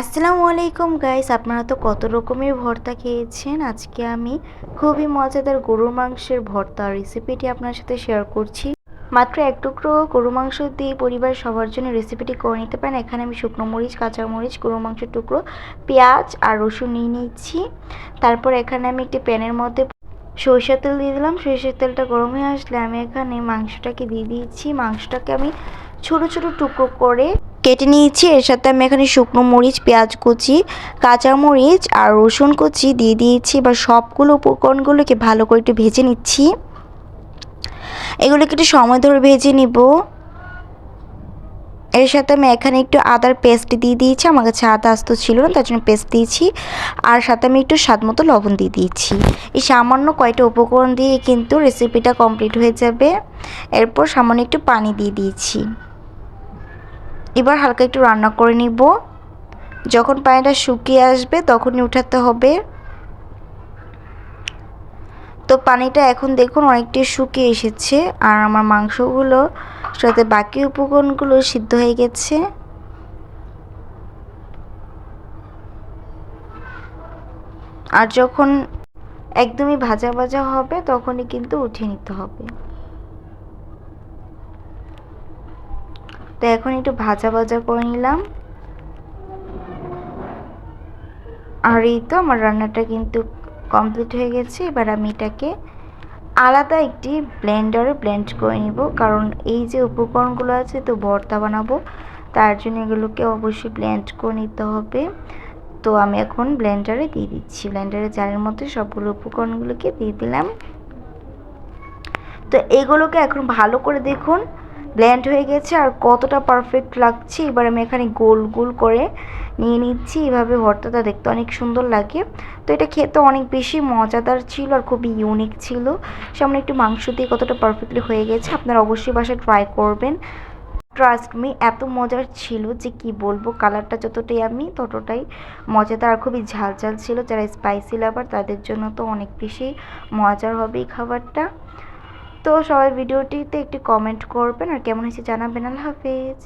আসসালামু আলাইকুম গাইস আপনারা তো কত রকমের ভর্তা খেয়েছেন? আজকে আমি খুবই মজাদার গরুর মাংসের ভর্তা রেসিপিটি আপনার সাথে শেয়ার করছি। মাত্র এক টুকরো গরু মাংস দিয়ে পরিবার সবার জন্য রেসিপিটি করে নিতে পারেন। এখানে আমি শুকনো মরিচ, কাঁচা মরিচ গরু মাংসের টুকরো, পেঁয়াজ আর রসুন নিয়ে নিচ্ছি তারপর এখানে আমি একটি প্যানের মধ্যে সরিষার তেল দিয়ে দিলাম। সরিষার তেলটা গরম হয়ে আসলে আমি এখানে মাংসটাকে দিয়ে দিয়েছি। মাংসটাকে আমি ছোট ছোট টুকরো করে কেটে নিয়েছি। এর সাথে আমি এখানে শুকনো মরিচ, পেঁয়াজ কুচি, কাঁচা মরিচ আর রসুন কুচি দিয়ে দিয়েছি। এবার সবগুলো উপকরণগুলোকে ভালো করে একটু ভেজে নিচ্ছি। এগুলোকে একটু সময় ধরে ভেজে নিব। এর সাথে আমি এখানে একটু আদার পেস্ট দিয়ে দিয়েছি। আমার কাছে আদা আস্ত ছিল না, তার জন্য পেস্ট দিয়েছি। আর সাথে আমি একটু স্বাদ মতো লবণ দিয়ে দিয়েছি। এই সামান্য কয়টা উপকরণ দিয়ে কিন্তু রেসিপিটা কমপ্লিট হয়ে যাবে। এরপর সামান্য একটু পানি দিয়ে দিয়েছি। এবার হালকা একটু রান্না করে নিব। যখন পানিটা শুকিয়ে আসবে তখনই উঠাতে হবে। তো পানিটা এখন দেখুন অনেকটাই শুকিয়ে এসেছে আর আমার মাংসগুলো সাথে বাকি উপকরণগুলো সিদ্ধ হয়ে গেছে। আর যখন একদমই ভাজা ভাজা হবে তখনই কিন্তু উঠিয়ে নিতে হবে। তো এখন একটু ভাজা ভাজা করে নিলাম। আর এই তো আমার রান্নাটা কিন্তু কমপ্লিট হয়ে গেছে। এবার আমি এটাকে আলাদা একটি ব্লেন্ডারে ব্লেন্ড করে নিব। কারণ এই যে উপকরণগুলো আছে তো ভর্তা বানাবো, তার জন্য এগুলোকে অবশ্যই ব্লেন্ড করে নিতে হবে। তো আমি এখন ব্লেন্ডারে দিয়ে দিচ্ছি। ব্লেন্ডারে জারের মধ্যে সবগুলো উপকরণগুলোকে দিয়ে দিলাম। তো এগুলোকে এখন ভালো করে দেখুন। ব্লেন্ড হয়ে গেছে আর কতটা পারফেক্ট লাগছে। এবার আমি এখানে গোল গোল করে নিয়ে নিচ্ছি। এভাবে ভর্তাটা দেখতে অনেক সুন্দর লাগে। তো এটা খেতে অনেক বেশি মজাদার ছিল আর খুবই ইউনিক ছিল। সামনে একটু মাংস দিয়ে কতটা পারফেক্টলি হয়ে গেছে আপনারা অবশ্যই বাসায় ট্রাই করবেন। ট্রাস্ট মি এত মজার ছিল যে কি বলব কালারটা যতটাই আমি ততটাই মজাদার আর খুবই ঝাল ঝাল ছিল। যারা স্পাইসি লাভার তাদের জন্য তো অনেক বেশি মজার হবে এই খাবারটা। তো সবাই ভিডিওটিতে একটি কমেন্ট করবেন আর কেমন হয়েছে জানাবেন। আল্লাহ হাফেজ।